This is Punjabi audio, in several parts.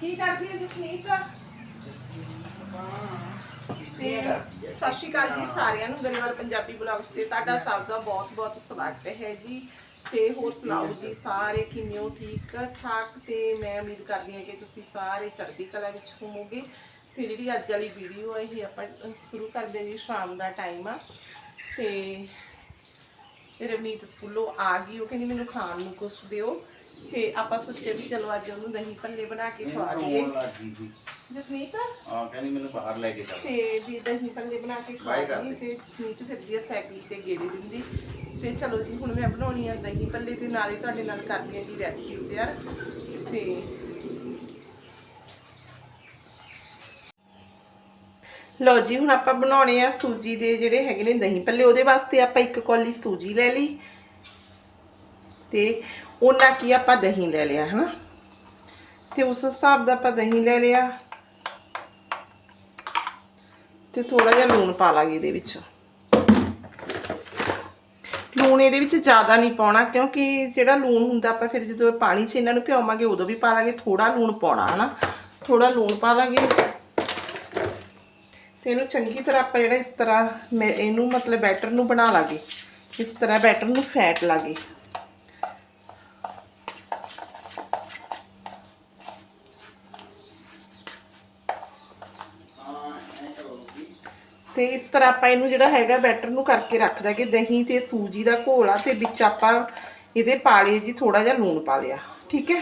ਕੀ ਕਰਦੀ ਹੈ ਜਸਮੀਤ ਤੇ ਸਤਿ ਸ਼੍ਰੀ ਅਕਾਲ ਜੀ ਸਾਰਿਆਂ ਨੂੰ ਗਰੇਵਾਲ ਪੰਜਾਬੀ ਬਲੌਗਸ ਤੇ ਤੁਹਾਡਾ ਸਭ ਦਾ ਬਹੁਤ ਬਹੁਤ ਸਵਾਗਤ ਹੈ ਜੀ। ਤੇ ਹੋਰ ਸੁਣਾਓ ਜੀ, ਸਾਰੇ ਕਿਵੇਂ ਹੋ? ਠੀਕ, ਠਾਕ? ਤੇ ਮੈਂ ਉਮੀਦ ਕਰਦੀ ਹਾਂ ਕਿ ਤੁਸੀਂ ਸਾਰੇ ਚੜ੍ਹਦੀ ਕਲਾ ਵਿੱਚ ਹੋਵੋਗੇ। ਤੇ ਜਿਹੜੀ ਅੱਜ ਵਾਲੀ ਵੀਡੀਓ ਹੈ ਇਹ ਆਪਾਂ ਸ਼ੁਰੂ ਕਰਦੇ ਹਾਂ ਜੀ, ਸ਼ਾਮ ਦਾ ਟਾਈਮ ਆ। ਤੇ ਰਵਨੀਤ ਸਕੂਲੋਂ ਆ ਗਈ, ਉਹ ਕਹਿੰਦੀ ਮੈਨੂੰ ਖਾਣ ਨੂੰ ਕੁਛ ਦਿਓ। ਤੇ ਆਪਾਂ ਸੋਚਿਆ ਵੀ ਚਲੋ ਅੱਜ ਉਹਨੂੰ ਦਹੀਂ ਭੱਲੇ ਬਣਾ ਕੇ ਖਵਾ ਦਈਏ। ਰੋਣ ਲੱਗੀ ਸੀ। ਜਸਮੀਤ? ਆ ਕਹਿੰਦੀ ਮੈਨੂੰ ਬਾਹਰ ਲੈ ਕੇ ਚੱਲ। ਤੇ ਵੀ ਦਹੀਂ ਭੱਲੇ ਬਣਾ ਕੇ ਖਵਾ ਕਰ ਦਈਏ ਤੇ ਜਸਮੀਤ ਫਿਰਦੀ ਆ ਸਾਈਕਲ ਤੇ ਗੇੜੇ ਦਿੰਦੀ। ਤੇ ਚਲੋ ਜੀ ਹੁਣ ਮੈਂ ਬਣਾਉਣੀ ਆ ਦਹੀਂ ਭੱਲੇ ਤੇ ਨਾਲੇ ਤੁਹਾਡੇ ਨਾਲ ਕਰਦੀ ਆ ਜੀ ਰੈਸਪੀ ਤਿਆਰ। ਤੇ ਲਓ ਜੀ ਹੁਣ ਆਪਾਂ ਬਣਾਉਣੇ ਆ ਸੂਜੀ ਦੇ ਜਿਹੜੇ ਹੈਗੇ ਨੇ ਦਹੀਂ ਭੱਲੇ ਉਹਦੇ ਵਾਸਤੇ ਆਪਾਂ ਇੱਕ ਕੌਲੀ ਸੂਜੀ ਲੈ ਲਈ। ਤੇ ਉਹਨਾਂ ਕੀ ਆਪਾਂ ਦਹੀਂ ਲੈ ਲਿਆ, ਹਨਾ? ਤੇ ਉਸ ਹਿਸਾਬ ਦਾ ਆਪਾਂ ਦਹੀਂ ਲੈ ਲਿਆ। ਤੇ ਥੋੜਾ ਜਿਹਾ ਲੂਣ ਪਾ ਲਾਂਗੇ ਇਹਦੇ ਵਿੱਚ। ਲੂਣ ਇਹਦੇ ਵਿੱਚ ਜ਼ਿਆਦਾ ਨਹੀਂ ਪਾਉਣਾ, ਕਿਉਂਕਿ ਜਿਹੜਾ ਲੂਣ ਹੁੰਦਾ ਆਪਾਂ ਫਿਰ ਜਦੋਂ ਪਾਣੀ 'ਚ ਇਹਨਾਂ ਨੂੰ ਭਿਓਵਾਂਗੇ ਉਦੋਂ ਵੀ ਪਾ ਲਾਂਗੇ ਥੋੜਾ ਲੂਣ ਪਾਉਣਾ, ਹਨਾ? ਥੋੜਾ ਲੂਣ ਪਾ ਲਾਂਗੇ। ਤੇ ਇਹਨੂੰ ਚੰਗੀ ਤਰ੍ਹਾਂ ਆਪਾਂ ਜਿਹੜਾ ਇਸ ਤਰ੍ਹਾਂ ਮੈਂ ਇਹਨੂੰ ਮਤਲਬ ਬੈਟਰ ਨੂੰ ਬਣਾ ਲਾਂਗੇ। ਇਸ ਤਰ੍ਹਾਂ ਬੈਟਰ ਨੂੰ ਫੈਟ ਲਾਂਗੇ। ਤੇ ਇਸ ਤਰ੍ਹਾਂ ਆਪਾਂ ਇਹਨੂੰ ਜਿਹੜਾ ਹੈਗਾ ਬੈਟਰ ਨੂੰ ਕਰਕੇ ਰੱਖ ਦਾਂਗੇ ਦਹੀਂ ਤੇ ਸੂਜੀ ਦਾ ਘੋਲਾ ਆ ਤੇ ਵਿੱਚ ਆਪਾਂ ਇਹਦੇ ਪਾ ਲਏ ਜੀ ਥੋੜਾ ਜਿਹਾ ਲੂਣ ਪਾ ਲਿਆ, ਠੀਕ ਹੈ?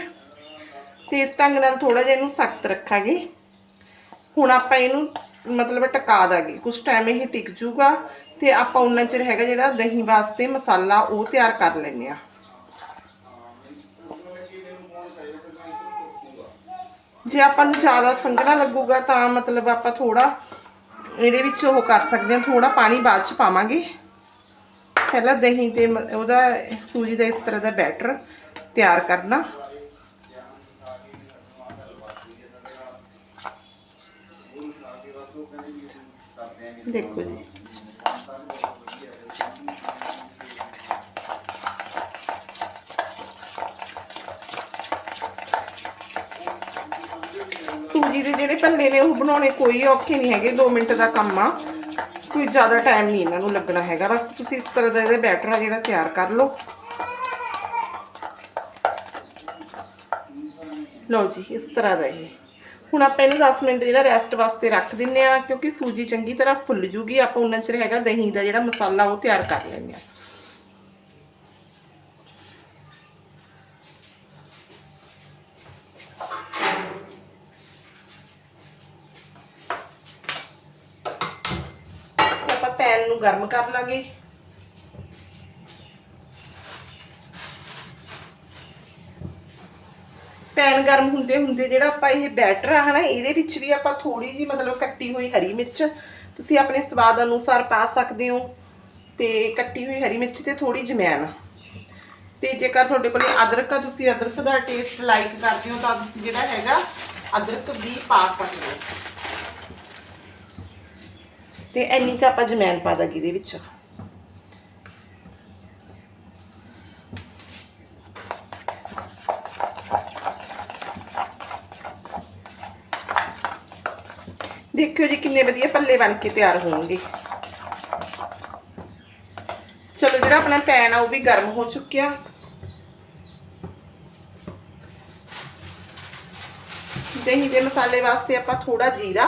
ਤੇ ਇਸ ਢੰਗ ਨਾਲ ਥੋੜਾ ਜਿਹਾ ਇਹਨੂੰ ਸਖਤ ਰੱਖਾਂਗੇ। ਹੁਣ ਆਪਾਂ ਇਹਨੂੰ ਮਤਲਬ ਟਕਾ ਦਾਂਗੇ। ਕੁਝ ਟਾਈਮ ਇਹ ਟਿਕ ਜੂਗਾ ਤੇ ਆਪਾਂ ਉਹਨਾਂ ਚਿਰ ਹੈਗਾ ਜਿਹੜਾ ਦਹੀਂ ਵਾਸਤੇ ਮਸਾਲਾ ਉਹ ਤਿਆਰ ਕਰ ਲੈਂਦੇ ਆ ਜੇ ਆਪਾਂ ਨੂੰ ਜ਼ਿਆਦਾ ਸੰਘਣਾ ਲੱਗੂਗਾ ਤਾਂ ਮਤਲਬ ਆਪਾਂ ਥੋੜਾ ਇਹਦੇ ਵਿੱਚ ਉਹ ਕਰ ਸਕਦੇ ਹਾਂ ਥੋੜਾ ਪਾਣੀ ਬਾਅਦ ਚ ਪਾਵਾਂਗੇ। ਪਹਿਲਾਂ ਦਹੀਂ ਤੇ ਉਹਦਾ ਸੂਜੀ ਦਾ ਇਸ ਤਰ੍ਹਾਂ ਦਾ ਬੈਟਰ ਤਿਆਰ ਕਰਨਾ। ਦੇਖੋ ਜੀ ਸੂਜੀ ਦੇ ਜਿਹੜੇ ਭੱਲੇ ਨੇ ਉਹ ਬਣਾਉਣੇ ਕੋਈ ਔਖੇ ਨਹੀਂ ਹੈਗੇ 2 ਮਿੰਟ ਦਾ ਕੰਮ ਆ। ਕੋਈ ਜ਼ਿਆਦਾ ਟਾਈਮ ਨਹੀਂ ਇਹਨਾਂ ਨੂੰ ਲੱਗਣਾ ਹੈਗਾ। ਬਸ ਤੁਸੀਂ ਇਸ ਤਰ੍ਹਾਂ ਦਾ ਇਹਦਾ ਬੈਟਰ ਆ ਜਿਹੜਾ ਤਿਆਰ ਕਰ ਲਓ। ਲਓ ਜੀ, ਇਸ ਤਰ੍ਹਾਂ ਦਾ ਇਹ। ਹੁਣ ਆਪਾਂ ਇਹਨੂੰ 10 ਮਿੰਟ ਜਿਹੜਾ ਰੈਸਟ ਵਾਸਤੇ ਰੱਖ ਦਿੰਨੇ ਆ, ਕਿਉਂਕਿ ਸੂਜੀ ਚੰਗੀ ਤਰ੍ਹਾਂ ਫੁੱਲ ਜੂਗੀ। ਆਪਾਂ ਉਹਨਾਂ ਚਿਰ ਹੈਗਾ ਦਹੀਂ ਦਾ ਜਿਹੜਾ ਮਸਾਲਾ ਉਹ ਤਿਆਰ ਕਰ ਲੈਂਦੇ ਆ ਤੇ ਆਪਾਂ ਪੈਨ ਨੂੰ ਗਰਮ ਕਰ ਲਾਂਗੇ। ਪੈਨ ਗਰਮ ਹੁੰਦੇ ਹੁੰਦੇ ਜਿਹੜਾ ਆਪਾਂ ਇਹ ਬੈਟਰ ਆ, ਹਨਾ, ਇਹਦੇ ਵਿੱਚ ਵੀ ਆਪਾਂ ਥੋੜੀ ਜੀ ਮਤਲਬ ਕੱਟੀ ਹੋਈ ਹਰੀ ਮਿਰਚ, ਤੁਸੀਂ ਆਪਣੇ ਸਵਾਦ ਅਨੁਸਾਰ ਪਾ ਸਕਦੇ ਹੋ ਤੇ ਕੱਟੀ ਹੋਈ ਹਰੀ ਮਿਰਚ ਤੇ ਥੋੜੀ ਜਮੈਨ। ਤੇ ਜੇਕਰ ਤੁਹਾਡੇ ਕੋਲੇ ਅਦਰਕ ਆ, ਤੁਸੀਂ ਅਦਰਕ ਦਾ ਟੇਸਟ ਲਾਈਕ ਕਰਦੇ ਹੋ, ਤਾਂ ਤੁਸੀਂ ਜਿਹੜਾ ਹੈਗਾ ਅਦਰਕ ਵੀ ਪਾ ਸਕਦੇ ਹੋ। ਤੇ ਇੰਨੀ ਕੁ ਆਪਾਂ ਜਮੈਨ ਪਾ ਦਾਂਗੇ ਇਹਦੇ ਵਿੱਚ। ਦੇਖਿਓ ਜੀ ਕਿੰਨੇ ਵਧੀਆ ਪੱਲੇ ਬਣ ਕੇ ਤਿਆਰ ਹੋਣਗੇ। ਚਲੋ ਜਿਹੜਾ ਆਪਣਾ ਪੈਨ ਆ ਉਹ ਵੀ ਗਰਮ ਹੋ ਚੁੱਕਿਆ। ਦਹੀਂ ਦੇ ਮਸਾਲੇ ਵਾਸਤੇ ਆਪਾਂ ਥੋੜਾ ਜੀਰਾ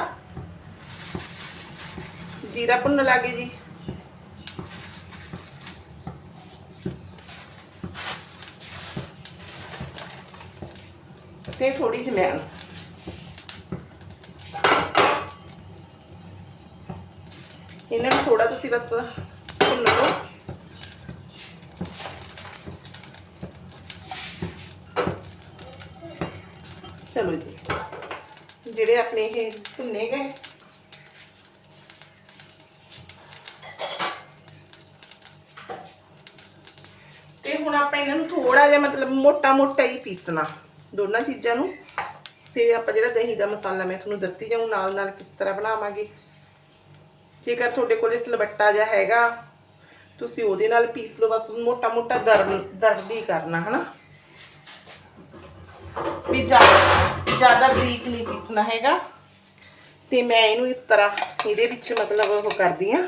ਜੀਰਾ ਭੁੰਨ ਲਾਗੇ ਜੀ ਤੇ ਥੋੜੀ ਜਮੈਣ ਇਹਨਾਂ ਨੂੰ ਥੋੜਾ ਤੁਸੀਂ ਬਸ ਭੁੰਨ ਲਓ ਚਲੋ ਜੀ ਜਿਹੜੇ ਆਪਣੇ ਇਹ ਭੁੰਨੇ ਗਏ ਤੇ ਹੁਣ ਆਪਾਂ ਇਹਨਾਂ ਨੂੰ ਥੋੜਾ ਜਿਹਾ ਮਤਲਬ ਮੋਟਾ ਮੋਟਾ ਹੀ ਪੀਸਣਾ ਦੋਨਾਂ ਚੀਜ਼ਾਂ ਨੂੰ। ਤੇ ਆਪਾਂ ਜਿਹੜਾ ਦਹੀਂ ਦਾ ਮਸਾਲਾ ਮੈਂ ਤੁਹਾਨੂੰ ਦੱਸੀ ਜਾਊਂ, ਨਾਲ ਨਾਲ ਕਿਸ ਤਰ੍ਹਾਂ ਬਣਾਵਾਂਗੇ। ਜੇਕਰ ਤੁਹਾਡੇ ਕੋਲ ਸਲਵੱਟਾ ਜਿਹਾ ਹੈਗਾ, ਤੁਸੀਂ ਉਹਦੇ ਨਾਲ ਪੀਸ ਲਓ, ਬਸ ਮੋਟਾ ਮੋਟਾ ਦਰਦ ਦਰਦ ਹੀ ਕਰਨਾ, ਹਨਾ। ਵੀ ਜ਼ਿਆਦਾ ਜ਼ਿਆਦਾ ਬਰੀਕ ਨਹੀਂ ਪੀਸਣਾ ਹੈਗਾ। ਤੇ ਮੈਂ ਇਹਨੂੰ ਇਸ ਤਰ੍ਹਾਂ ਇਹਦੇ ਵਿੱਚ ਮਤਲਬ ਉਹ ਕਰਦੀ ਆ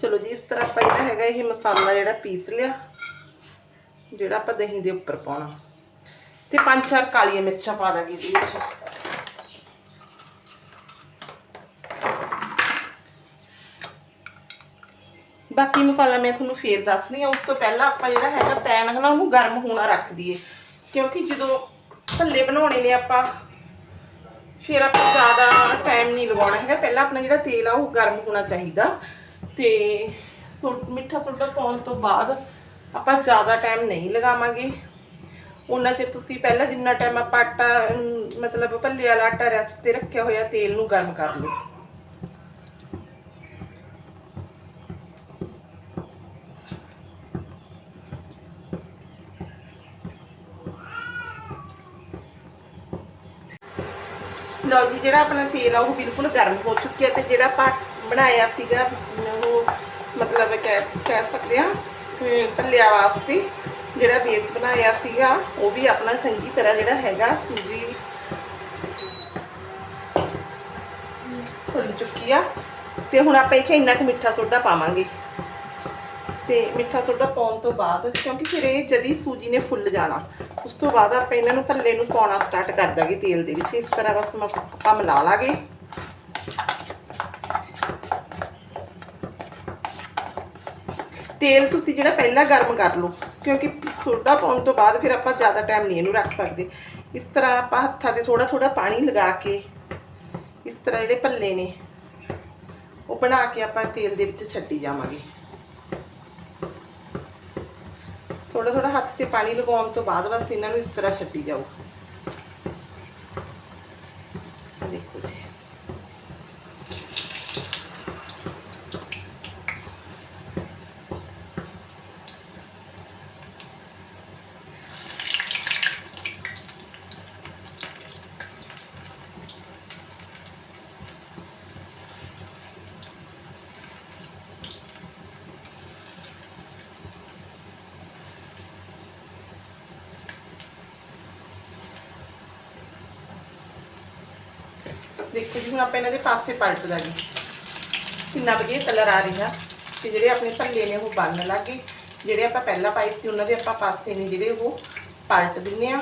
ਚਲੋ ਜੀ ਇਸ ਤਰ੍ਹਾਂ ਆਪਾਂ ਜਿਹੜਾ ਹੈਗਾ ਇਹ ਮਸਾਲਾ ਜਿਹੜਾ ਪੀਸ ਲਿਆ, ਜਿਹੜਾ ਆਪਾਂ ਦਹੀਂ ਦੇ ਉੱਪਰ ਪਾਉਣਾ। ਤੇ ਪੰਜ ਚਾਰ ਕਾਲੀਆਂ ਮਿਰਚਾਂ ਪਾ ਦਾਂਗੇ ਇਹਦੇ ਵਿੱਚ। ਬਾਕੀ ਮਸਾਲਾ ਮੈਂ ਤੁਹਾਨੂੰ ਫੇਰ ਦੱਸਦੀ ਆ ਉਸ ਤੋਂ ਪਹਿਲਾਂ ਆਪਾਂ ਜਿਹੜਾ ਹੈਗਾ ਪੈਨ ਹੈ ਨਾ, ਉਹਨੂੰ ਗਰਮ ਹੋਣਾ ਰੱਖ ਦਈਏ। ਕਿਉਂਕਿ ਜਦੋਂ ਭੱਲੇ ਬਣਾਉਣੇ ਨੇ ਆਪਾਂ, ਫਿਰ ਆਪਾਂ ਜ਼ਿਆਦਾ ਟਾਈਮ ਨਹੀਂ ਲਗਾਉਣਾ ਹੈਗਾ। ਪਹਿਲਾਂ ਆਪਣਾ ਜਿਹੜਾ ਤੇਲ ਆ, ਉਹ ਗਰਮ ਹੋਣਾ ਚਾਹੀਦਾ। ਤੇ ਮਿੱਠਾ ਸੋਡਾ ਪਾਉਣ ਤੋਂ ਬਾਅਦ ਆਪਾਂ ਜ਼ਿਆਦਾ ਟਾਈਮ ਨਹੀਂ ਲਗਾਵਾਂਗੇ। ਉਹਨਾਂ ਚਿਰ ਤੁਸੀਂ ਪਹਿਲਾਂ ਜਿੰਨਾ ਟਾਈਮ ਆਪਾਂ ਆਟਾ ਅਮ, ਮਤਲਬ ਭੱਲੇ ਵਾਲਾ ਆਟਾ ਰੈਸਟ ਤੇ ਰੱਖਿਆ ਹੋਇਆ ਤੇਲ ਨੂੰ ਗਰਮ ਕਰ ਲਓ। ਲਓ ਜੀ ਜਿਹੜਾ ਆਪਣਾ ਤੇਲ ਆ ਉਹ ਬਿਲਕੁਲ ਗਰਮ ਹੋ ਚੁੱਕਿਆ ਤੇ ਜਿਹੜਾ ਆਪਾਂ ਬਣਾਇਆ ਸੀਗਾ ਉਹ ਮਤਲਬ ਕਹਿ ਕਹਿ ਸਕਦੇ ਆ ਅਮ, ਭੱਲਿਆਂ ਵਾਸਤੇ ਜਿਹੜਾ ਬੇਸ ਬਣਾਇਆ ਸੀਗਾ ਉਹ ਵੀ ਆਪਣਾ ਚੰਗੀ ਤਰ੍ਹਾਂ ਜਿਹੜਾ ਹੈਗਾ ਸੂਜੀ ਫੁੱਲ ਚੁੱਕੀ ਆ। ਤੇ ਹੁਣ ਆਪਾਂ ਇਹ 'ਚ ਇੰਨਾ ਕੁ ਮਿੱਠਾ ਸੋਡਾ ਪਾਵਾਂਗੇ। ਤੇ ਮਿੱਠਾ ਸੋਡਾ ਪਾਉਣ ਤੋਂ ਬਾਅਦ ਕਿਉਂਕਿ ਫਿਰ ਇਹ ਜਦੀ ਸੂਜੀ ਨੇ ਫੁੱਲ ਜਾਣਾ ਉਸ ਤੋਂ ਬਾਅਦ ਆਪਾਂ ਇਹਨਾਂ ਨੂੰ ਭੱਲੇ ਨੂੰ ਪਾਉਣਾ ਸਟਾਰਟ ਕਰ ਦਾਂਗੇ ਤੇਲ ਦੇ ਵਿੱਚ। ਇਸ ਤਰ੍ਹਾਂ ਬਸ ਮਸ- ਆਪਾਂ ਮਿਲਾ ਲਾਂਗੇ। ਤੇਲ ਤੁਸੀਂ ਜਿਹੜਾ ਪਹਿਲਾਂ ਗਰਮ ਕਰ ਲਓ, ਕਿਉਂਕਿ ਸੋਡਾ ਪਾਉਣ ਤੋਂ ਬਾਅਦ ਫਿਰ ਆਪਾਂ ਜ਼ਿਆਦਾ ਟਾਈਮ ਨਹੀਂ ਇਹਨੂੰ ਰੱਖ ਸਕਦੇ। ਇਸ ਤਰ੍ਹਾਂ ਆਪਾਂ ਹੱਥਾਂ ਤੇ ਥੋੜਾ ਥੋੜਾ ਪਾਣੀ ਲਗਾ ਕੇ ਇਸ ਤਰ੍ਹਾਂ ਜਿਹੜੇ ਭੱਲੇ ਨੇ, ਉਹ ਬਣਾ ਕੇ ਆਪਾਂ ਤੇਲ ਦੇ ਵਿੱਚ ਛੱਡੀ ਜਾਵਾਂਗੇ। ਥੋੜਾ ਥੋੜਾ ਹੱਥ ਤੇ ਪਾਣੀ ਲਗਾਉਣ ਤੋਂ ਬਾਅਦ ਬਸ ਇਹਨਾਂ ਨੂੰ ਇਸ ਤਰ੍ਹਾਂ ਛੱਡੀ ਜਾਓ ਆਹ ਦੇਖੋ ਜੀ ਦੇਖੋ ਜੀ, ਹੁਣ ਆਪਾਂ ਇਹਨਾਂ ਦੇ ਪਾਸੇ ਪਲਟ ਦਾਂਗੇ ਕਿੰਨਾ ਵਧੀਆ ਕਲਰ ਆ ਰਿਹਾ ਤੇ ਜਿਹੜੇ ਆਪਣੇ ਭੱਲੇ ਨੇ, ਉਹ ਬਣਨ ਲੱਗੇ ਜਿਹੜੇ ਆਪਾਂ ਪਹਿਲਾਂ ਪਾਏ ਸੀ, ਉਹਨਾਂ ਦੇ ਆਪਾਂ ਪਾਸੇ ਨੇ ਜਿਹੜੇ ਉਹ ਪਲਟ ਦਿੰਨੇ ਆ।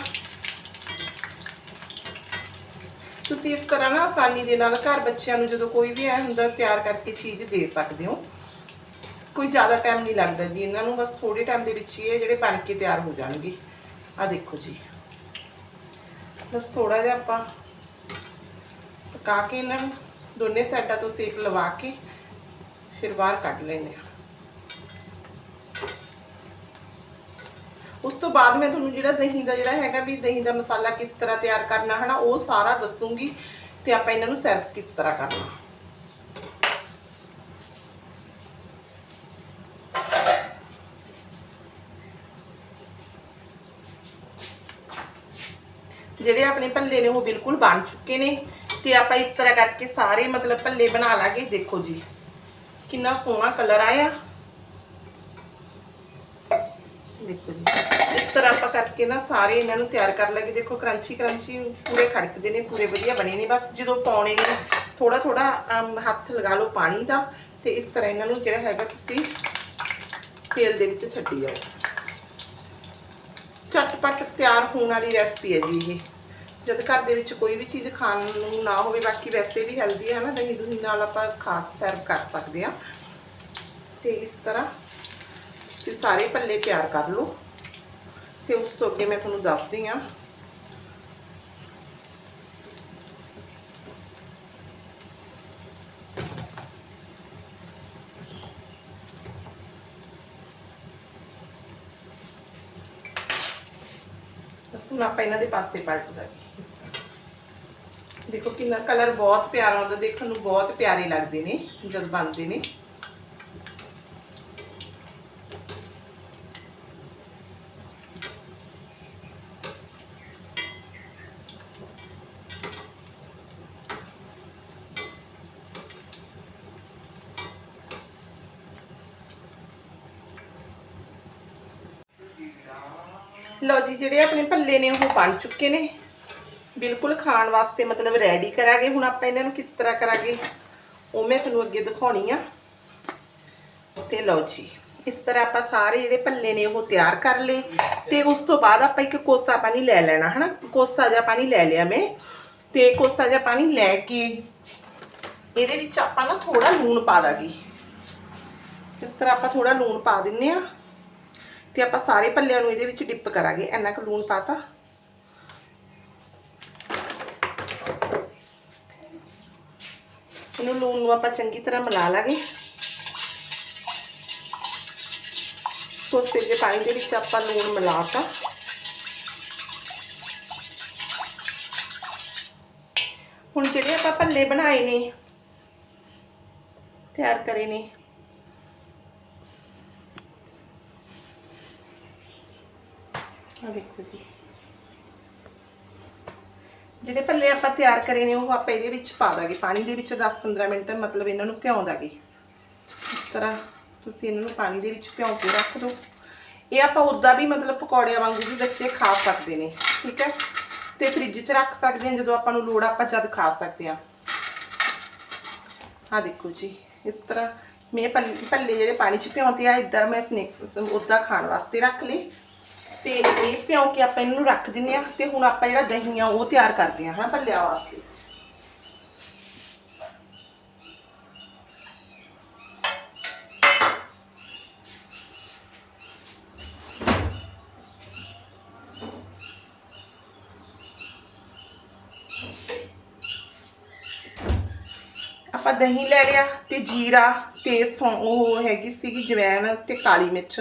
ਤੁਸੀਂ ਇਸ ਤਰ੍ਹਾਂ ਨਾ ਆਸਾਨੀ ਦੇ ਨਾਲ ਘਰ ਬੱਚਿਆਂ ਨੂੰ ਜਦੋਂ ਕੋਈ ਵੀ ਐ ਹੁੰਦਾ, ਤਿਆਰ ਕਰਕੇ ਚੀਜ਼ ਦੇ ਸਕਦੇ ਹੋ। ਕੋਈ ਜ਼ਿਆਦਾ ਟਾਈਮ ਨਹੀਂ ਲੱਗਦਾ ਜੀ। ਇਹਨਾਂ ਨੂੰ ਬਸ ਥੋੜੇ ਟਾਈਮ ਦੇ ਵਿੱਚ ਹੀ ਇਹ ਜਿਹੜੇ ਬਣ ਕੇ ਤਿਆਰ ਹੋ ਜਾਣਗੇ। ਆ ਦੇਖੋ ਜੀ। ਬਸ ਥੋੜਾ ਜਿਹਾ ਆਪਾਂ ਪਕਾ ਕੇ ਇਹਨਾਂ ਨੂੰ ਦੋਨੇ ਸਾਈਡਾਂ ਤੋਂ ਸੇਕ ਲਵਾ ਕੇ ਫਿਰ ਬਾਹਰ ਕੱਢ ਲੈਣੇ ਆ ਉਸ ਤੋਂ ਬਾਅਦ ਮੈਂ ਤੁਹਾਨੂੰ ਜਿਹੜਾ ਦਹੀਂ ਦਾ ਜਿਹੜਾ ਹੈਗਾ ਵੀ ਦਹੀਂ ਦਾ ਮਸਾਲਾ ਕਿਸ ਤਰ੍ਹਾਂ ਤਿਆਰ ਕਰਨਾ ਹੈ ਨਾ ਉਹ ਸਾਰਾ ਦੱਸੂਗੀ ਤੇ ਆਪਾਂ ਇਹਨਾਂ ਨੂੰ ਸਰਵ ਕਿਸ ਤਰ੍ਹਾਂ ਕਰਨਾ ਜਿਹੜੇ ਆਪਣੇ ਭੱਲੇ ਨੇ ਉਹ ਬਿਲਕੁਲ ਬਣ ਚੁੱਕੇ ਨੇ ਤੇ ਆਪਾਂ ਇਸ ਤਰ੍ਹਾਂ ਕਰਕੇ ਸਾਰੇ ਮਤਲਬ ਭੱਲੇ ਬਣਾ ਲਾਂਗੇ। ਦੇਖੋ ਜੀ, ਕਿੰਨਾ ਸੋਹਣਾ ਕਲਰ ਆਇਆ। ਦੇਖੋ ਜੀ, ਇਸ ਤਰ੍ਹਾਂ ਆਪਾਂ ਕਰਕੇ ਨਾ ਸਾਰੇ ਇਹਨਾਂ ਨੂੰ ਤਿਆਰ ਕਰ ਲਾਂਗੇ। ਦੇਖੋ ਕਰੰਚੀ ਕਰੰਚੀ ਪੂਰੇ ਖੜਕਦੇ ਨੇ, ਪੂਰੇ ਵਧੀਆ ਬਣੇ ਨੇ। ਬਸ ਜਦੋਂ ਪਾਉਣੇ ਨੇ ਥੋੜਾ ਥੋੜਾ ਹੱਥ ਲਗਾ ਲਓ ਪਾਣੀ ਦਾ। ਤੇ ਇਸ ਤਰ੍ਹਾਂ ਇਹਨਾਂ ਨੂੰ ਜਿਹੜਾ ਹੈਗਾ ਤੁਸੀਂ ਤੇਲ ਦੇ ਵਿੱਚ ਛੱਡੀ ਜਾਓ। ਝਟਪਟ ਤਿਆਰ ਹੋਣ ਵਾਲੀ ਰੈਸਪੀ ਹੈ ਜੀ ਇਹ। ਜਦ ਘਰ ਦੇ ਵਿੱਚ ਕੋਈ ਵੀ ਚੀਜ਼ ਖਾਣ ਨੂੰ ਨਾ ਹੋਵੇ, ਬਾਕੀ ਵੈਸੇ ਵੀ ਹੈਲਦੀ ਹੈ ਨਾ ਦਹੀਂ ਦੁਹੀਂ ਨਾਲ ਆਪਾਂ ਖਾ ਸਰਵ ਕਰ ਸਕਦੇ ਆ। ਤੇ ਇਸ ਤਰ੍ਹਾਂ ਤੁਸੀਂ ਸਾਰੇ ਪੱਲੇ ਤਿਆਰ ਕਰ ਲਓ। ਤੇ ਉਸ ਤੋਂ ਅੱਗੇ ਮੈਂ ਤੁਹਾਨੂੰ ਦੱਸਦੀ ਆ ਬਸ ਹੁਣ ਆਪਾਂ ਇਹਨਾਂ ਦੇ ਪਾਸੇ ਪਲਟ ਦਾਂਗੇ देखो कि कलर बहुत प्यारा आता देखने बहुत प्यारे लगते ने जब बनते ने लो जी जे अपने भले ने वो बन चुके हैं ਬਿਲਕੁਲ ਖਾਣ ਵਾਸਤੇ ਮਤਲਬ ਰੈਡੀ ਕਰਾਂਗੇ। ਹੁਣ ਆਪਾਂ ਇਹਨਾਂ ਨੂੰ ਕਿਸ ਤਰ੍ਹਾਂ ਕਰਾਂਗੇ? ਉਹ ਮੈਂ ਤੁਹਾਨੂੰ ਅੱਗੇ ਦਿਖਾਉਣੀ ਆ। ਤੇ ਲਓ ਜੀ, ਇਸ ਤਰ੍ਹਾਂ ਆਪਾਂ ਸਾਰੇ ਜਿਹੜੇ ਭੱਲੇ ਨੇ ਉਹ ਤਿਆਰ ਕਰ ਲਏ। ਤੇ ਉਸ ਤੋਂ ਬਾਅਦ ਆਪਾਂ ਇੱਕ ਕੋਸਾ ਪਾਣੀ ਲੈ ਲੈਣਾ, ਹਨਾ? ਕੋਸਾ ਜਿਹਾ ਪਾਣੀ ਲੈ ਲਿਆ ਮੈਂ। ਤੇ ਕੋਸਾ ਜਿਹਾ ਪਾਣੀ ਲੈ ਕੇ ਇਹਦੇ ਵਿੱਚ ਆਪਾਂ ਨਾ ਥੋੜਾ ਲੂਣ ਪਾ ਦਾਂਗੇ। ਇਸ ਤਰ੍ਹਾਂ ਆਪਾਂ ਥੋੜਾ ਲੂਣ ਪਾ ਦਿੰਨੇ ਆ। ਤੇ ਆਪਾਂ ਸਾਰੇ ਭੱਲਿਆਂ ਨੂੰ ਇਹਦੇ ਵਿੱਚ ਡਿਪ ਕਰਾਂਗੇ। ਇੰਨਾ ਕੁ ਲੂਣ ਪਾਤਾ ਇਹਨੂੰ ਲੂਣ ਨੂੰ ਆਪਾਂ ਚੰਗੀ ਤਰ੍ਹਾਂ ਮਿਲਾ ਲਾਂਗੇ ਕੋਸੇ ਦੇ ਪਾਣੀ ਦੇ ਵਿੱਚ ਆਪਾਂ ਲੂਣ ਮਿਲਾਤਾ ਹੁਣ ਜਿਹੜੇ ਆਪਾਂ ਭੱਲੇ ਬਣਾਏ ਨੇ ਤਿਆਰ ਕਰੇ ਨੇ ਆ ਦੇਖੋ ਜੀ ਜਿਹੜੇ ਭੱਲੇ ਆਪਾਂ ਤਿਆਰ ਕਰੇ ਨੇ, ਉਹ ਆਪਾਂ ਇਹਦੇ ਵਿੱਚ ਪਾ ਦਾਂਗੇ। ਪਾਣੀ ਦੇ ਵਿੱਚ 10-15 ਮਿੰਟ ਮਤਲਬ ਇਹਨਾਂ ਨੂੰ ਭਿਉਂ ਦਾਂਗੇ। ਇਸ ਤਰ੍ਹਾਂ ਤੁਸੀਂ ਇਹਨਾਂ ਨੂੰ ਪਾਣੀ ਦੇ ਵਿੱਚ ਭਿਉਂ ਕੇ ਰੱਖ ਦਿਓ ਇਹ ਆਪਾਂ ਉਦਾਂ ਵੀ ਮਤਲਬ ਪਕੌੜਿਆਂ ਵਾਂਗੂ ਵੀ ਬੱਚੇ ਖਾ ਸਕਦੇ ਨੇ, ਠੀਕ ਹੈ? ਤੇ ਫ੍ਰਿਜ 'ਚ ਰੱਖ ਸਕਦੇ ਹਾਂ, ਜਦੋਂ ਆਪਾਂ ਨੂੰ ਲੋੜ ਆਪਾਂ ਜਦ ਖਾ ਸਕਦੇ ਹਾਂ। ਆ ਦੇਖੋ ਜੀ, ਇਸ ਤਰ੍ਹਾਂ ਮੈਂ ਭੱਲੇ ਭੱਲੇ ਜਿਹੜੇ ਪਾਣੀ 'ਚ ਭਿਉਂਤੇ ਆ ਇਦਾਂ ਮੈਂ ਸਨੈਕਸ ਉਦਾਂ ਖਾਣ ਵਾਸਤੇ ਰੱਖ ਲਈ ਤੇ ਇਹ ਭਿਉਂ ਕੇ ਆਪਾਂ ਇਹਨੂੰ ਰੱਖ ਦਿੰਨੇ ਆ ਤੇ ਹੁਣ ਆਪਾਂ ਜਿਹੜਾ ਦਹੀਂ ਆ ਉਹ ਤਿਆਰ ਕਰਦੇ ਆ, ਹਨਾ ਭੱਲਿਆਂ ਵਾਸਤੇ। ਆਪਾਂ ਦਹੀਂ ਲੈ ਲਿਆ ਤੇ ਜੀਰਾ ਤੇ ਸੌਂ ਉਹ ਹੈਗੀ ਸੀਗੀ ਜਵੈਣ ਤੇ ਕਾਲੀ ਮਿਰਚ।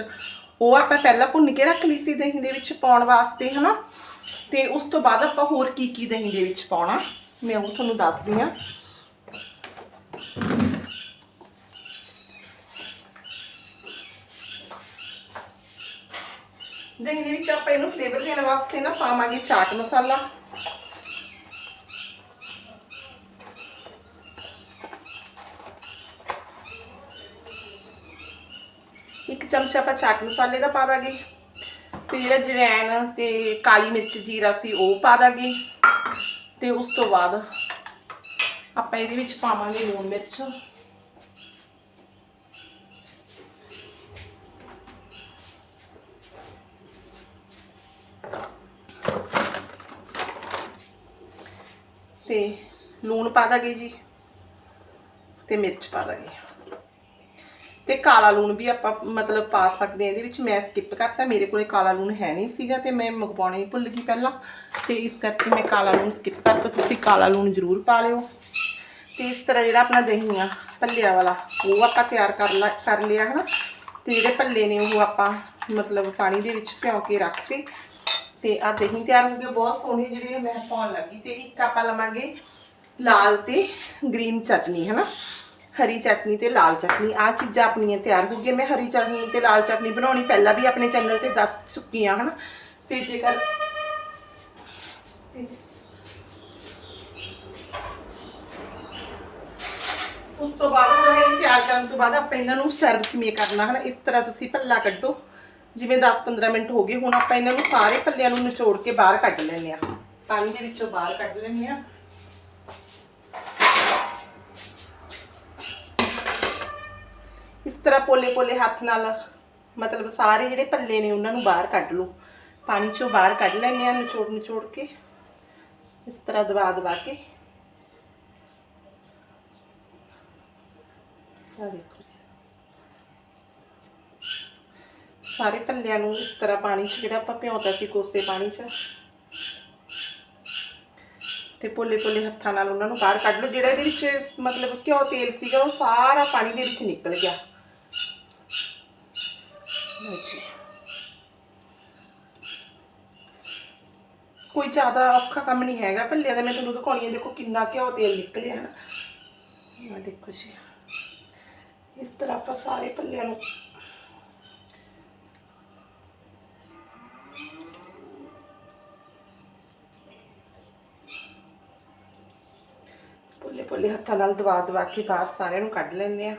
ਉਹ ਆਪਾਂ ਪਹਿਲਾਂ ਭੁੰਨ ਕੇ ਰੱਖ ਲਈ ਸੀ ਦਹੀਂ ਦੇ ਵਿੱਚ ਪਾਉਣ ਵਾਸਤੇ, ਹਨਾ? ਤੇ ਉਸ ਤੋਂ ਬਾਅਦ ਆਪਾਂ ਹੋਰ ਕੀ ਕੀ ਦਹੀਂ ਦੇ ਵਿੱਚ ਪਾਉਣਾ, ਮੈਂ ਉਹ ਤੁਹਾਨੂੰ ਦੱਸਦੀ ਆ ਦਹੀਂ ਦੇ ਵਿੱਚ ਆਪਾਂ ਇਹਨੂੰ ਫਲੇਵਰ ਦੇਣ ਵਾਸਤੇ ਨਾ ਪਾਵਾਂਗੇ ਚਾਟ ਮਸਾਲਾ। ਚਮਚਾ ਆਪਾਂ ਚਾਟ ਮਸਾਲੇ ਦਾ ਪਾ ਦਾਂਗੇ। ਤੇ ਜਿਹੜਾ ਜਵੈਣ ਤੇ ਕਾਲੀ ਮਿਰਚ ਜੀਰਾ ਸੀ ਉਹ ਪਾ ਦਾਂਗੇ। ਤੇ ਉਸ ਤੋਂ ਬਾਅਦ ਆਪਾਂ ਇਹਦੇ ਵਿੱਚ ਪਾਵਾਂਗੇ ਲੂਣ ਮਿਰਚ। ਤੇ ਲੂਣ ਪਾ ਦਾਂਗੇ ਜੀ। ਤੇ ਮਿਰਚ ਪਾ ਦਾਂਗੇ। ਤੇ ਕਾਲਾ ਲੂਣ ਵੀ ਆਪਾਂ ਮਤਲਬ ਪਾ ਸਕਦੇ ਹਾਂ। ਇਹਦੇ ਵਿੱਚ ਮੈਂ ਸਕਿਪ ਕਰਤਾ। ਮੇਰੇ ਕੋਲੇ ਕਾਲਾ ਲੂਣ ਹੈ ਨਹੀਂ ਸੀਗਾ ਤੇ ਮੈਂ ਮੰਗਵਾਉਣਾ ਹੀ ਭੁੱਲ ਗਈ ਪਹਿਲਾਂ। ਤੇ ਇਸ ਕਰਕੇ ਮੈਂ ਕਾਲਾ ਲੂਣ ਸਕਿਪ ਕਰਤਾ। ਤੁਸੀਂ ਕਾਲਾ ਲੂਣ ਜ਼ਰੂਰ ਪਾ ਲਿਓ। ਤੇ ਇਸ ਤਰ੍ਹਾਂ ਜਿਹੜਾ ਆਪਣਾ ਦਹੀਂ ਆ, ਭੱਲਿਆਂ ਵਾਲਾ, ਉਹ ਆਪਾਂ ਤਿਆਰ ਕਰ ਲਾ ਕਰ ਲਿਆ, ਹਨਾ? ਤੇ ਜਿਹੜੇ ਭੱਲੇ ਨੇ, ਉਹ ਆਪਾਂ ਮਤਲਬ ਪਾਣੀ ਦੇ ਵਿੱਚ ਭਿਉਂ ਕੇ ਰੱਖਤੇ ਤੇ ਆ ਦਹੀਂ ਤਿਆਰ ਹੋ ਗਈ ਬਹੁਤ ਸੋਹਣੀ ਜਿਹੜੀ ਮੈਂ ਪਾਉਣ ਲੱਗੀ। ਤੇ ਇੱਕ ਆਪਾਂ ਲਵਾਂਗੇ ਲਾਲ ਤੇ ਗ੍ਰੀਨ ਚਟਨੀ, ਹਨਾ? ਹਰੀ ਚਟਨੀ ਤੇ ਲਾਲ ਚਟਨੀ ਆ ਚੀਜ਼ਾਂ ਆਪਣੀਆਂ ਤਿਆਰ ਹੋ ਗਈਆਂ। ਮੈਂ ਹਰੀ ਚਟਨੀ ਤੇ ਲਾਲ ਚਟਨੀ ਬਣਾਉਣੀ, ਪਹਿਲਾਂ ਵੀ ਆਪਣੇ ਚੈਨਲ ਤੇ ਦੱਸ ਚੁੱਕੀ ਆ ਹਨਾ? ਤੇ ਜੇਕਰ ਉਸ ਤੋਂ ਬਾਅਦ ਹੁਣ ਇਹ ਤਿਆਰ ਕਰਨ ਤੋਂ ਬਾਅਦ ਆਪਾਂ ਇਹਨਾਂ ਨੂੰ ਸਰਵ ਕਿਵੇਂ ਕਰਨਾ, ਹਨਾ? ਇਸ ਤਰ੍ਹਾਂ ਤੁਸੀਂ ਪੱਲਾ ਕੱਢੋ। ਜਿਵੇਂ 10-15 ਮਿੰਟ ਹੋ ਗਏ, ਹੁਣ ਆਪਾਂ ਇਹਨਾਂ ਨੂੰ ਸਾਰੇ ਪੱਲਿਆਂ ਨੂੰ ਨਿਚੋੜ ਕੇ ਬਾਹਰ ਕੱਢ ਲੈਂਦੇ ਆ ਪਾਣੀ ਦੇ ਵਿੱਚੋਂ ਬਾਹਰ ਕੱਢ ਲੈਂਦੇ ਆ ਇਸ ਤਰ੍ਹਾਂ ਪੋਲੇ-ਪੋਲੇ ਹੱਥ ਨਾਲ, ਮਤਲਬ ਸਾਰੇ ਜਿਹੜੇ ਪੱਲੇ ਨੇ ਉਹਨਾਂ ਨੂੰ ਬਾਹਰ ਕੱਢ ਲਓ। ਪਾਣੀ ਚੋਂ ਬਾਹਰ ਕੱਢ ਲੈਂਦੇ ਆ ਨਿਚੋੜ ਨਿਚੋੜ ਕੇ। ਇਸ ਤਰ੍ਹਾਂ ਦਬਾ ਦਬਾ ਕੇ। ਆ ਦੇਖੋ। ਸਾਰੇ ਪੱਲਿਆਂ ਨੂੰ ਇਸ ਤਰ੍ਹਾਂ ਪਾਣੀ 'ਚ, ਜਿਹੜਾ ਆਪਾਂ ਭਿਉਂਤਾ ਸੀ ਕੋਸੇ ਪਾਣੀ 'ਚ। ਤੇ ਪੋਲੇ ਪੋਲੇ ਹੱਥਾਂ ਨਾਲ ਉਹਨਾਂ ਨੂੰ ਬਾਹਰ ਕੱਢ ਲਓ। ਜਿਹੜਾ ਇਹਦੇ ਵਿੱਚ ਮਤਲਬ ਘਿਓ ਤੇਲ ਸੀਗਾ, ਉਹ ਸਾਰਾ ਪਾਣੀ ਦੇ ਵਿੱਚ ਨਿਕਲ ਗਿਆ ਲਓ ਜੀ ਕੋਈ ਜ਼ਿਆਦਾ ਔਖਾ ਕੰਮ ਨਹੀਂ ਹੈਗਾ ਭੱਲਿਆਂ ਦਾ। ਮੈਂ ਤੁਹਾਨੂੰ ਦਿਖਾਉਣੀ ਹੈ ਦੇਖੋ ਕਿੰਨਾ ਘਿਓ ਤੇਲ ਨਿਕਲਿਆ ਹੈ ਨਾ। ਆਹ ਦੇਖੋ ਜੀ। ਇਸ ਤਰ੍ਹਾਂ ਆਪਾਂ ਸਾਰੇ ਭੱਲਿਆਂ ਨੂੰ ਪੋਲੇ ਪੋਲੇ ਹੱਥਾਂ ਨਾਲ ਦਬਾ ਦਵਾ ਕੇ ਬਾਹਰ ਸਾਰਿਆਂ ਨੂੰ ਕੱਢ ਲੈਂਦੇ ਆ।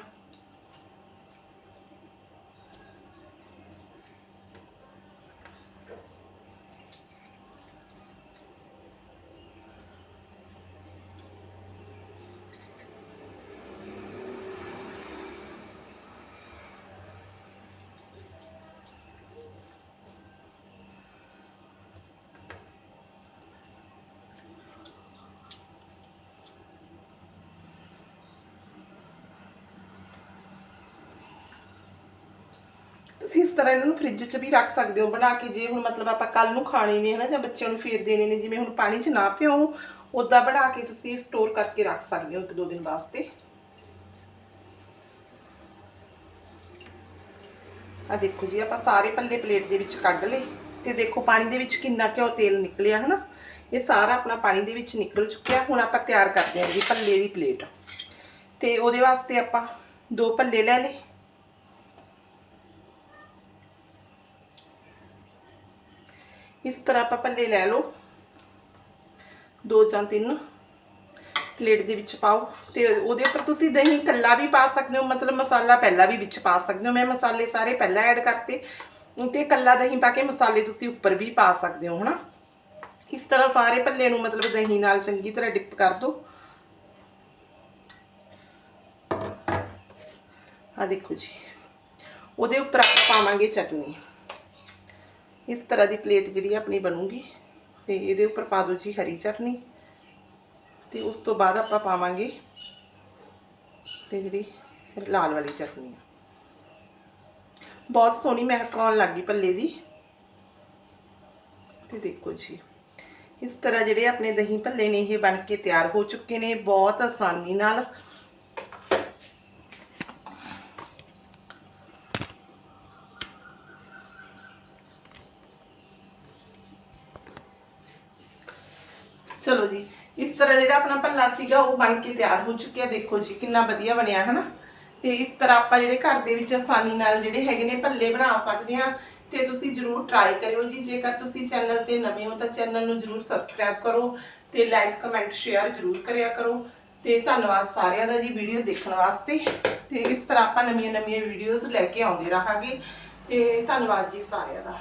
ਤੁਸੀਂ ਇਸ ਤਰ੍ਹਾਂ ਇਹਨਾਂ ਨੂੰ ਫ੍ਰਿਜ 'ਚ ਵੀ ਰੱਖ ਸਕਦੇ ਹੋ, ਬਣਾ ਕੇ ਜੇ ਹੁਣ ਮਤਲਬ ਆਪਾਂ ਕੱਲ ਨੂੰ ਖਾਣੇ ਨੇ, ਹਨਾ, ਜਾਂ ਬੱਚਿਆਂ ਨੂੰ ਫੇਰ ਦੇਣੇ ਨੇ, ਜਿਵੇਂ ਹੁਣ ਪਾਣੀ 'ਚ ਨਾ ਪਿਓ ਉਦਾਂ ਬਣਾ ਕੇ ਤੁਸੀਂ ਸਟੋਰ ਕਰਕੇ ਰੱਖ ਸਕਦੇ ਹੋ ਇੱਕ ਦੋ ਦਿਨ ਵਾਸਤੇ। ਆ ਦੇਖੋ ਜੀ, ਆਪਾਂ ਸਾਰੇ ਪੱਲੇ ਪਲੇਟ ਦੇ ਵਿੱਚ ਕੱਢ ਲਏ ਤੇ ਦੇਖੋ ਪਾਣੀ ਦੇ ਵਿੱਚ ਕਿੰਨਾ ਘਿਓ ਤੇਲ ਨਿਕਲਿਆ, ਹਨਾ? ਇਹ ਸਾਰਾ ਆਪਣਾ ਪਾਣੀ ਦੇ ਵਿੱਚ ਨਿਕਲ ਚੁੱਕਿਆ। ਹੁਣ ਆਪਾਂ ਤਿਆਰ ਕਰਦੇ ਹਾਂ ਜੀ ਪੱਲੇ ਦੀ ਪਲੇਟ। ਤੇ ਉਹਦੇ ਵਾਸਤੇ ਆਪਾਂ ਦੋ ਪੱਲੇ ਲੈ ਲਏ। ਇਸ ਤਰ੍ਹਾਂ ਆਪਾਂ ਪੱਲੇ ਲੈ ਲਓ। ਦੋ ਜਾਂ ਤਿੰਨ ਪਲੇਟ ਦੇ ਵਿੱਚ ਪਾਓ ਤੇ ਉਹਦੇ ਉੱਪਰ ਤੁਸੀਂ ਦਹੀਂ ਕੱਲਾ ਵੀ ਪਾ ਸਕਦੇ ਹੋ, ਮਤਲਬ ਮਸਾਲਾ ਪਹਿਲਾਂ ਵੀ ਵਿੱਚ ਪਾ ਸਕਦੇ ਹੋ। ਮੈਂ ਮਸਾਲੇ ਸਾਰੇ ਪਹਿਲਾਂ ਐਡ ਕਰਤੇ। ਤੇ ਕੱਲਾ ਦਹੀਂ ਪਾ ਕੇ ਮਸਾਲੇ ਤੁਸੀਂ ਉੱਪਰ ਵੀ ਪਾ ਸਕਦੇ ਹੋ, ਹਨਾ? ਇਸ ਤਰ੍ਹਾਂ ਸਾਰੇ ਭੱਲੇ ਨੂੰ ਮਤਲਬ ਦਹੀਂ ਨਾਲ ਚੰਗੀ ਤਰ੍ਹਾਂ ਡਿਪ ਕਰ ਦਿਓ ਆ ਦੇਖੋ ਜੀ। ਉਹਦੇ ਉੱਪਰ ਆਪਾਂ ਪਾਵਾਂਗੇ ਚਟਨੀ। ਇਸ ਤਰ੍ਹਾਂ ਦੀ ਪਲੇਟ ਜਿਹੜੀ ਆਪਣੀ ਬਣੂਗੀ ਤੇ ਇਹਦੇ ਉੱਪਰ ਪਾ ਦੋ ਜੀ ਹਰੀ ਚਟਨੀ ਤੇ ਉਸ ਤੋਂ ਬਾਅਦ ਆਪਾਂ ਪਾਵਾਂਗੇ ਤੇ ਜਿਹੜੀ ਲਾਲ ਵਾਲੀ ਚਟਨੀ ਆ। ਬਹੁਤ ਸੋਹਣੀ ਮਹਿਕ ਆਉਣ ਲੱਗੀ ਪੱਲੇ ਦੀ। ਤੇ ਦੇਖੋ ਜੀ, ਇਸ ਤਰ੍ਹਾਂ ਜਿਹੜੇ ਆਪਣੇ ਦਹੀਂ ਭੱਲੇ ਨੇ ਇਹ ਬਣ ਕੇ ਤਿਆਰ ਹੋ ਚੁੱਕੇ ਨੇ, ਬਹੁਤ ਆਸਾਨੀ ਨਾਲ ਚਲੋ ਜੀ, ਇਸ ਤਰ੍ਹਾਂ ਜਿਹੜਾ ਆਪਣਾ ਭੱਲਾ ਸੀਗਾ, ਉਹ ਬਣ ਕੇ ਤਿਆਰ ਹੋ ਚੁੱਕਿਆ। ਦੇਖੋ ਜੀ, ਕਿੰਨਾ ਵਧੀਆ ਬਣਿਆ, ਹਨਾ? ਤੇ ਇਸ ਤਰ੍ਹਾਂ ਆਪਾਂ ਜਿਹੜੇ ਘਰ ਦੇ ਵਿੱਚ ਆਸਾਨੀ ਨਾਲ ਜਿਹੜੇ ਹੈਗੇ ਨੇ ਭੱਲੇ ਬਣਾ ਸਕਦੇ ਹਾਂ, ਤੇ ਤੁਸੀਂ ਜਰੂਰ ਟਰਾਈ ਕਰਿਓ ਜੀ। ਜੇਕਰ ਤੁਸੀਂ ਚੈਨਲ ਤੇ ਨਵੇਂ ਹੋ, ਤਾਂ ਚੈਨਲ ਨੂੰ ਜਰੂਰ ਸਬਸਕ੍ਰਾਈਬ ਕਰੋ ਤੇ ਲਾਈਕ ਕਮੈਂਟ ਸ਼ੇਅਰ ਜਰੂਰ ਕਰਿਆ ਕਰੋ। ਤੇ ਧੰਨਵਾਦ ਸਾਰਿਆਂ ਦਾ ਜੀ ਵੀਡੀਓ ਦੇਖਣ ਵਾਸਤੇ। ਤੇ ਇਸ ਤਰ੍ਹਾਂ ਆਪਾਂ ਨਵੀਆਂ ਨਵੀਆਂ ਵੀਡੀਓਜ਼ ਲੈ ਕੇ ਆਉਂਦੇ ਰਹਾਂਗੇ। ਤੇ ਧੰਨਵਾਦ ਜੀ ਸਾਰਿਆਂ ਦਾ।